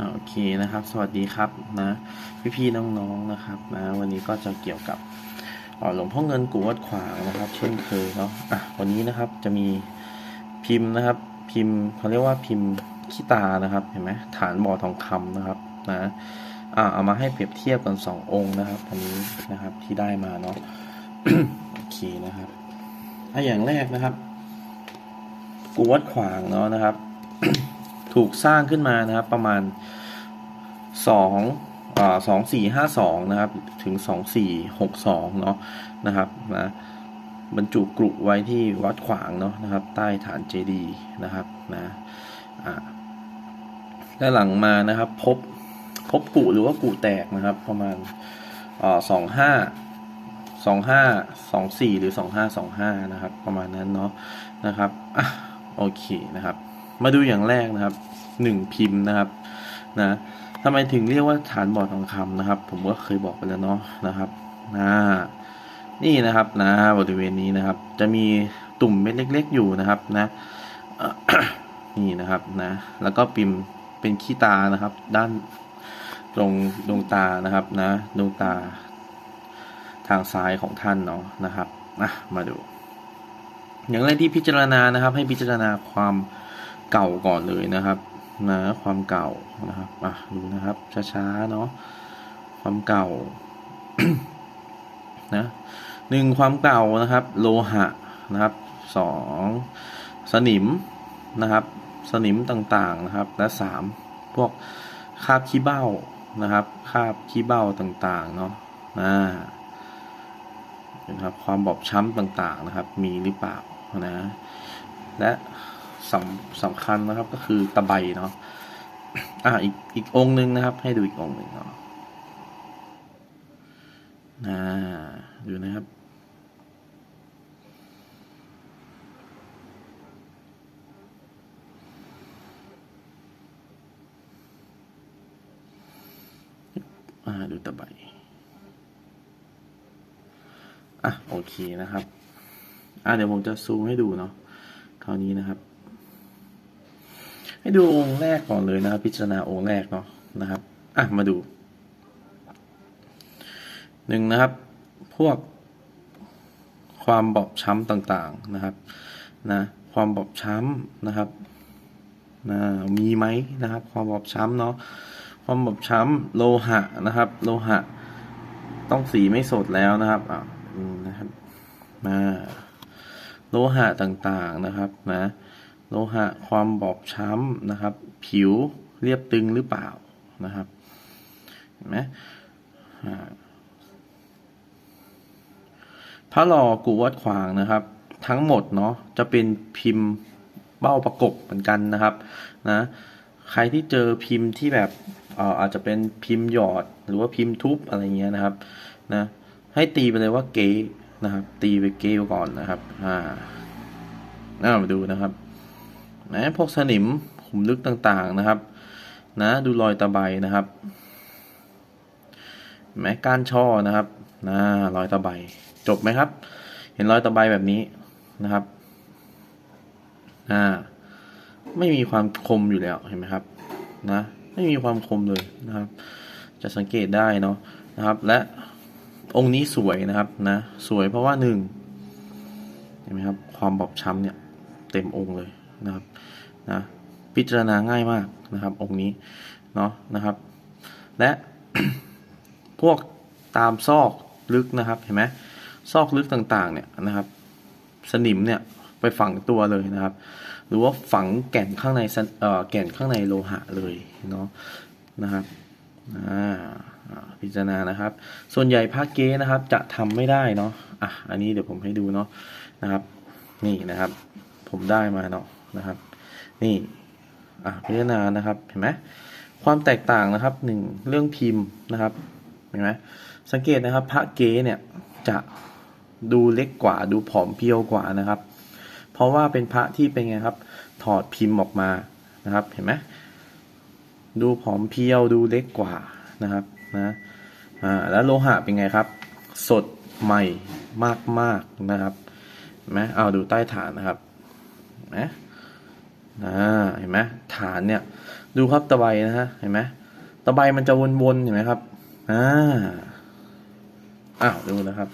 โอเคนะครับ สวัสดีครับนะพี่ๆน้องๆนะครับนะวันนี้ก็จะเกี่ยวกับบ่อหลวงพ่อเงินกูวัดขวางนะครับ เช่นเคยเนาะอะวันนี้นะครับจะมีพิมพ์นะครับ พิมพ์เขาเรียกว่าพิมพ์ขี้ตานะครับเห็นไหมฐานบ่อทองคำนะครับนะอ่าเอามาให้เปรียบเทียบกันสององค์นะครับอันนี้นะครับที่ได้มาเนาะโอเคนะครับอะอย่างแรกนะครับ กูวัดขวางเนาะนะครับ ถูกสร้างขึ้นมานะครับประมาณสองสองสี่ห้าสองนะครับ ถึงสองสี่หกสองเนาะนะครับนะบรรจุกรุไว้ที่วัดขวางเนาะนะครับ ใต้ฐานเจดีนะครับนะอ่าและหลังมานะครับ พบพบกุหรือว่ากุแตกนะครับ ประมาณสองห้าสองห้าสองสี่หรือสองห้าสองห้านะครับ ประมาณนั้นเนาะนะครับอะโอเคนะครับ มาดูอย่างแรกนะครับหนึ่งพิมพ์นะครับนะทำไมถึงเรียกว่าฐานบ่อทองคำนะครับ ผมก็เคยบอกไปแล้วเนาะนะครับนะนี่นะครับนะบริเวณนี้นะครับ จะมีตุ่มเม็ดเล็ก ๆ อยู่นะครับนะนี่นะครับนะแล้วก็ปิมเป็นขี้ตานะครับ ด้านตรงดวงตานะครับนะดวงตา ทางซ้ายของท่านเนาะนะครับอะมาดู อย่างแรกที่พิจารณานะครับ ให้พิจารณาความ เก่าก่อนเลยนะครับนะความเก่านะครับอะดูนะครับช้าๆเนาะความเก่านะหนึ่งความเก่านะครับ โลหะนะครับสองสนิมนะครับ สนิมต่างๆนะครับ และสามพวกคาบขี้เบ้านะครับคาบขี้เบ้าต่างๆเนาะนะนะครับความบอบช้ำต่างๆนะครับ มีหรือเปล่านะและ สำสำคัญนะครับก็คือตะไบเนาะอ่าอีกอีกองค์หนึ่งนะครับ ให้ดูอีกองค์หนึ่งเนาะนะดูนะครับ อ่า ดูตะไบอะ โอเคนะครับ อะ เดี๋ยวผมจะซูมให้ดูเนาะคราวนี้นะครับ ให้ดูองค์แรกก่อนเลยนะครับ พิจารณาองค์แรกเนาะนะครับอะมาดูหนึ่งนะครับ พวกความบอบช้ำต่างๆนะครับนะความบอบช้ำนะครับนะมีไหมนะครับ ความบอบช้ำเนาะความบอบช้ำโลหะนะครับ โลหะ ต้องสีไม่สดแล้วนะครับอะนะครับมาโลหะต่างๆนะครับนะ โลหะความบอบช้ำนะครับ ผิวเรียบตึงหรือเปล่านะครับเห็นไหมอ่าพระหล่อกูวัดขวางนะครับ ทั้งหมดเนาะจะเป็นพิมพ์เบ้าประกบเหมือนกันนะครับนะใครที่เจอพิมพ์ที่แบบออาจจะเป็นพิมพ์หยอดหรือว่าพิมพ์ทุบอะไรเงี้ยนะครับนะให้ตีไปเลยว่าเก๋นะครับ ตีไปเก๋ก่อนนะครับอ่าน่ามาดูนะครับ นะพวกสนิมขุมลึกต่างๆนะครับ นะดูรอยตะไบนะครับแม้ก้านช่อนะครับนะรอยตะไบจบไหมครับ เห็นรอยตะไบแบบนี้นะครับอ่าไม่มีความคมอยู่แล้วเห็นไหมครับนะไม่มีความคมเลยนะครับ จะสังเกตได้เนาะนะครับ และองค์นี้สวยนะครับนะสวยเพราะว่าหนึ่งเห็นไหมครับ ความบอบช้ำเนี่ย เต็มองค์เลย นะครับนะพิจารณาง่ายมากนะครับ องค์นี้เนาะนะครับ และพวกตามซอกลึกนะครับเห็นไหมซอกลึกต่างๆเนี่ยนะครับ สนิมเนี่ยไปฝังตัวเลยนะครับ หรือว่าฝังแก่นข้างในสนเอ่อแก่นข้างในโลหะเลยเนาะนะครับอ่าพิจารณานะครับ ส่วนใหญ่ภาคเก้นะครับจะทำไม่ได้เนาะอะอันนี้เดี๋ยวผมให้ดูเนาะนะครับ นี่นะครับ ผมได้มาเนาะ นะครับ นี่อะพิจารณานะครับเห็นไหมความแตกต่างนะครับหนึ่งเรื่องพิมพ์นะครับเห็นไหมสังเกตนะครับ พระเก๊เนี่ยจะดูเล็กกว่าดูผอมเพรียวกว่านะครับ เพราะว่าเป็นพระที่เป็นไงครับ ถอดพิมพ์ออกมานะครับ เห็นไหมดูผอมเพรียวดูเล็กกว่านะครับนะอ่าแล้วโลหะเป็นไงครับ สดใหม่มากๆนะครับเห็นไหมเอาดูใต้ฐานนะครับเห็ นไหมอ่าเห็นไหมฐานเนี่ย ดูครับตะไบนะฮะเห็นไหมตะไบมันจะวนๆเห็นไหมครับอ่าอ้าวดูนะครับ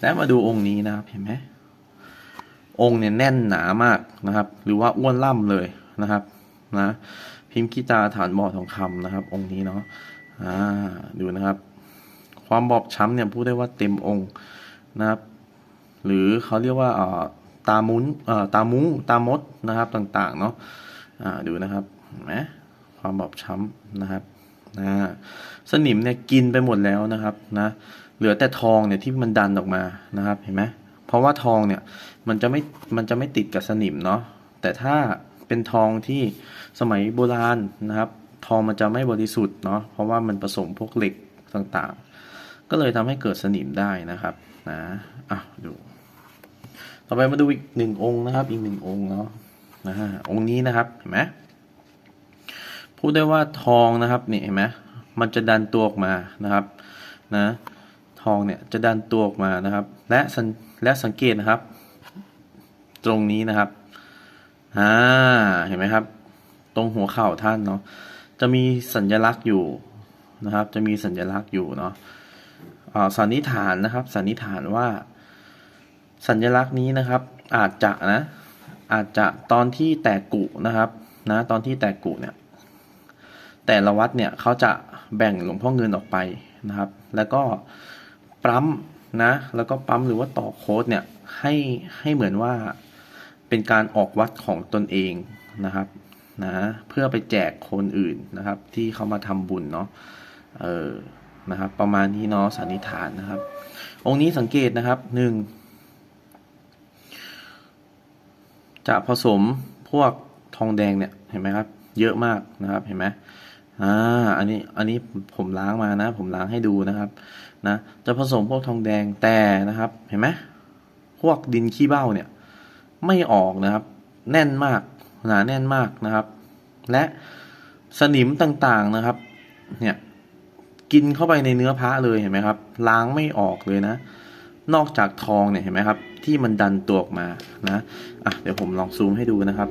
แล้วมาดูองค์นี้นะครับเห็นไหมองค์เนี่ยแน่นหนามากนะครับ หรือว่าอ้วนล่ำเลยนะครับนะพิมพ์กีตาฐานบ่อทองคำนะครับ องค์นี้เนาะอ่าดูนะครับ ความบอบช้ำเนี่ยพูดได้ว่าเต็มองค์นะครับ หรือเขาเรียกว่าอ่อ ตามุ้นเอ่อตามุ้งตามดนะครับต่างๆเนาะอ่าดูนะครับเห็นไหมความบอบช้ำนะครับนะสนิมเนี่ยกินไปหมดแล้วนะครับนะเหลือแต่ทองเนี่ยที่มันดันออกมานะครับเห็นไหมเพราะว่าทองเนี่ยมันจะไม่มันจะไม่ติดกับสนิมเนาะแต่ถ้าเป็นทองที่สมัยโบราณนะครับ ทองมันจะไม่บริสุทธิ์เนาะเพราะว่ามันผสมพวกเหล็กต่างๆ ก็เลยทำให้เกิดสนิมได้นะครับนะอะดู ต่อไปมาดูอีกหนึ่งองค์นะครับ อีกหนึ่งองค์เนาะนะฮะองค์นี้นะครับเห็นไหมพูดได้ว่าทองนะครับนี่เห็นไหมมันจะดันตัวออกมานะครับนะทองเนี่ยจะดันตัวออกมานะครับ และสังและสังเกตนะครับ ตรงนี้นะครับอ่าเห็นไหมครับ ตรงหัวเข่าท่านเนาะจะมีสัญลักษณ์อยู่นะครับ จะมีสัญลักษณ์อยู่เนาะอ่าสันนิษฐานนะครับ สันนิษฐานว่า สัญลักษณ์นี้นะครับ อาจจะนะ อาจจะตอนที่แตกกุนะครับนะตอนที่แตกกุเนี่ย แต่ละวัดเนี่ยเขาจะแบ่งหลวงพ่อเงินออกไปนะครับ แล้วก็ปั๊มนะ แล้วก็ปั๊มหรือว่าต่อโค้ดเนี่ยให้ให้เหมือนว่าเป็นการออกวัดของตนเองนะครับนะเพื่อไปแจกคนอื่นนะครับ ที่เขามาทำบุญเนาะเออนะครับ ประมาณนี้เนาะสันนิษฐานนะครับ องค์นี้สังเกตนะครับหนึ่ง จะผสมพวกทองแดงเนี่ยเห็นไหมครับ เยอะมากนะครับเห็นไหมอ่าอันนี้อันนี้ผมล้างมานะ ผมล้างให้ดูนะครับนะจะผสมพวกทองแดงแต่นะครับเห็นไหมพวกดินขี้เบ้าเนี่ยไม่ออกนะครับ แน่นมากหนาแน่นมากนะครับ และสนิมต่างๆนะครับ เนี่ยกินเข้าไปในเนื้อพระเลยเห็นไหมครับ ล้างไม่ออกเลยนะ นอกจากทองเนี่ยเห็นไหมครับ ที่มันดันตัวออกมานะอะเดี๋ยวผมลองซูมให้ดูนะครับ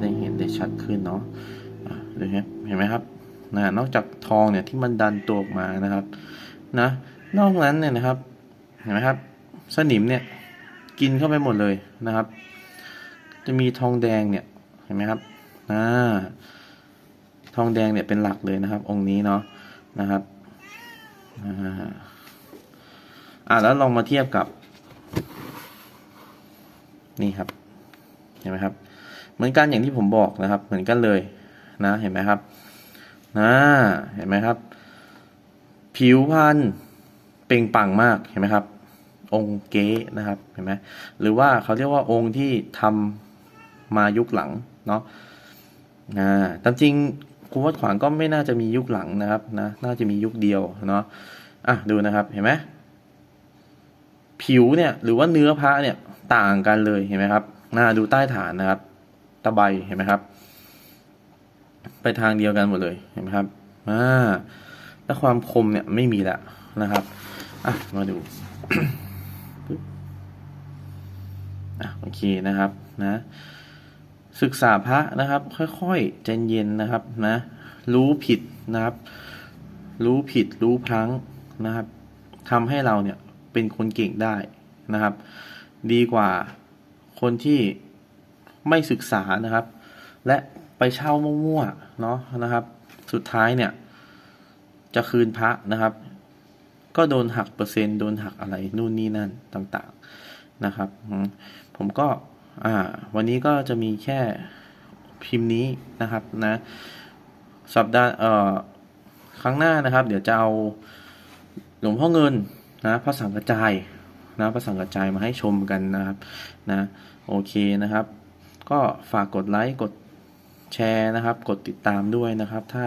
ได้เห็นได้ชัดขึ้นเนาะอะเดี๋ยวเห็นไหมครับนะนอกจากทองเนี่ยที่มันดันตัวออกมานะครับนะนอกนั้นเนี่ยนะครับ เห็นไหมครับ สนิมเนี่ยกินเข้าไปหมดเลยนะครับ จะมีทองแดงเนี่ยเห็นไหมครับอ่าทองแดงเนี่ยเป็นหลักเลยนะครับ องค์นี้เนาะนะครับ อ่าอ่าแล้วลองมาเทียบกับ นี่ครับ เห็นไหมครับ เหมือนกันอย่างที่ผมบอกนะครับ เหมือนกันเลยนะเห็นไหมครับนะเห็นไหมครับ ผิวพรรณเปล่งปังมากเห็นไหมครับ องค์เก๊นะครับเห็นไหมหรือว่าเขาเรียกว่าองค์ที่ทำมายุคหลังเนาะนะตามจริง ครูวัดขวางก็ไม่น่าจะมียุคหลังนะครับนะน่าจะมียุคเดียวเนาะอะดูนะครับเห็นไหมผิวเนี่ยหรือว่าเนื้อพระเนี่ยต่างกันเลยเห็นไหมครับน่าดูใต้ฐานนะครับ ตะไบเห็นไหมครับ ไปทางเดียวกันหมดเลยเห็นไหมครับอ่าแล้วความคมเนี่ยไม่มีละนะครับอะมาดูอะโอเคนะครับนะ ศึกษาพระนะครับ ค่อยๆใจเย็นนะครับนะ รู้ผิดนะครับ รู้ผิดรู้พลั้งนะครับทำให้เราเนี่ยเป็นคนเก่งได้นะครับ ดีกว่าคนที่ไม่ศึกษานะครับ และไปเช่ามั่วๆเนาะนะครับ สุดท้ายเนี่ย จะคืนพระนะครับ ก็โดนหักเปอร์เซ็นต์โดนหักอะไรนู่นนี่นั่นต่างๆนะครับ ผมก็อ่าวันนี้ก็จะมีแค่พิมพ์นี้นะครับนะ สัปดาห์เอ่อครั้งหน้านะครับ เดี๋ยวจะเอาหลวงพ่อเงินนะพระสังกระจายนะพระสังกระจายมาให้ชมกันนะครับนะโอเคนะครับ ก็ฝากกดไลค์กดแชร์นะครับ กดติดตามด้วยนะครับ ถ้า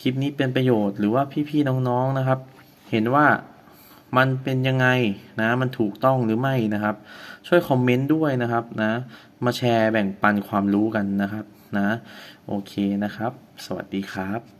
คลิปนี้เป็นประโยชน์หรือว่าพี่ๆน้องๆนะครับ เห็นว่ามันเป็นยังไงนะมันถูกต้องหรือไม่นะครับ ช่วยคอมเมนต์ด้วยนะครับนะมาแชร์แบ่งปันความรู้กันนะครับ นะ โอเคนะครับ สวัสดีครับ